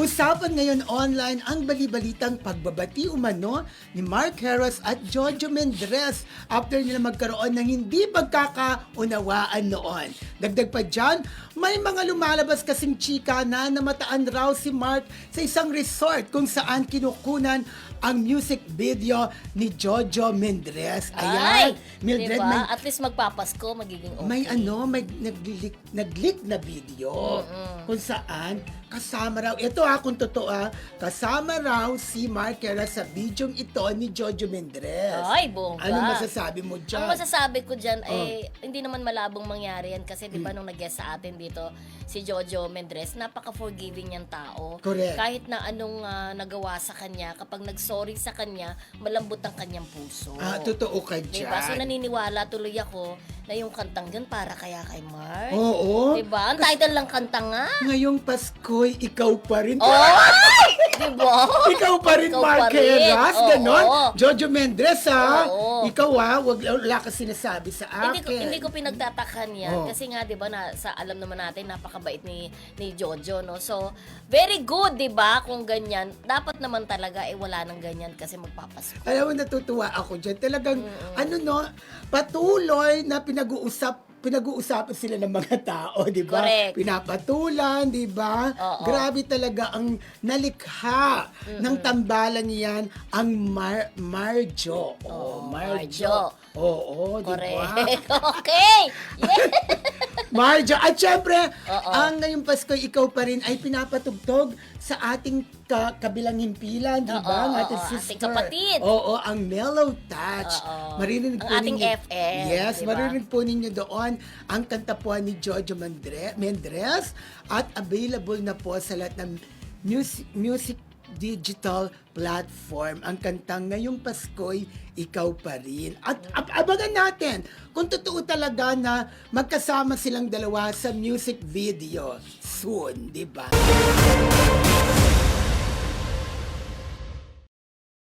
Usapan ngayon online ang balibalitang pagbabati umano ni Mark Harris at Jojo Mendres after nila magkaroon ng hindi pagkakaunawaan noon. Dagdag pa dyan, may mga lumalabas kasing chika na namataan raw si Mark sa isang resort kung saan kinukunan ang music video ni Jojo Mendres. Ayan, Ay, Mildred, diba? may At least magpapasko, magiging okay. may ano, may nag-leak, nag-leak na video kung saan kasama raw, ito kung totoo ha, kasama raw si Mark Hera sa bidyong ito ni Jojo Mendres. Ay, bongga. Ano masasabi mo dyan? Ang masasabi ko dyan, Oh. eh, hindi naman malabong mangyari yan kasi di Mm. ba nung nag-guest sa atin dito, si Jojo Mendres, napaka-forgiving niyang tao. Correct. Kahit na anong ah, nagawa sa kanya, kapag nag-sorry sa kanya, malambot ang kanyang puso. Ah, totoo ka dyan. Diba? So naniniwala tuloy ako na yung kantang yun para kaya kay Mark. Oo. Diba? Ang title lang kanta nga. Ngayong Pasko'y ikaw pa rin. Oy! Ikaw pa rin, Ikaw Mark pa rin. Heras. Oo. Ganon. Jojo Mendres, ha? Oo. Ikaw, ha? Wag, wala ka sinasabi sa akin. hindi ko hindi ko pinagtatakan yan Oh. kasi nga 'di ba na sa alam naman natin napakabait ni ni Jojo no. So very good 'di ba kung ganyan. Dapat naman talaga eh wala nang ganyan kasi magpapasko. Alam mo, natutuwa ako dyan. Talagang, ano no, patuloy na pinag-uusap pinag-uusapan sila ng mga tao, di ba? Correct. Pinapatulan, di ba? Oo. Grabe talaga ang nalikha ng tambalan niyan ang Mar Marjo. Oh, Oo, Marjo. Marjo. Oo, di ba? Correct. okay. Yeah. Marjo. At syempre, Oo. ang ngayong Pasko, ikaw pa rin ay pinapatugtog sa ating ka- kabilang himpilan, di ba? Oo, Ang ating oo, ating sister. kapatid. Oo, ang Mellow Touch. Oo. Maririnig Ang po ating ninyo. FM, Yes, di ba? maririnig po ninyo doon ang kanta po ni Jojo Mandre- Mendres at available na po sa lahat ng music, music digital platform. Ang kantang ngayong Pasko'y ikaw pa rin. At ab- abangan natin kung totoo talaga na magkasama silang dalawa sa music video soon, di ba?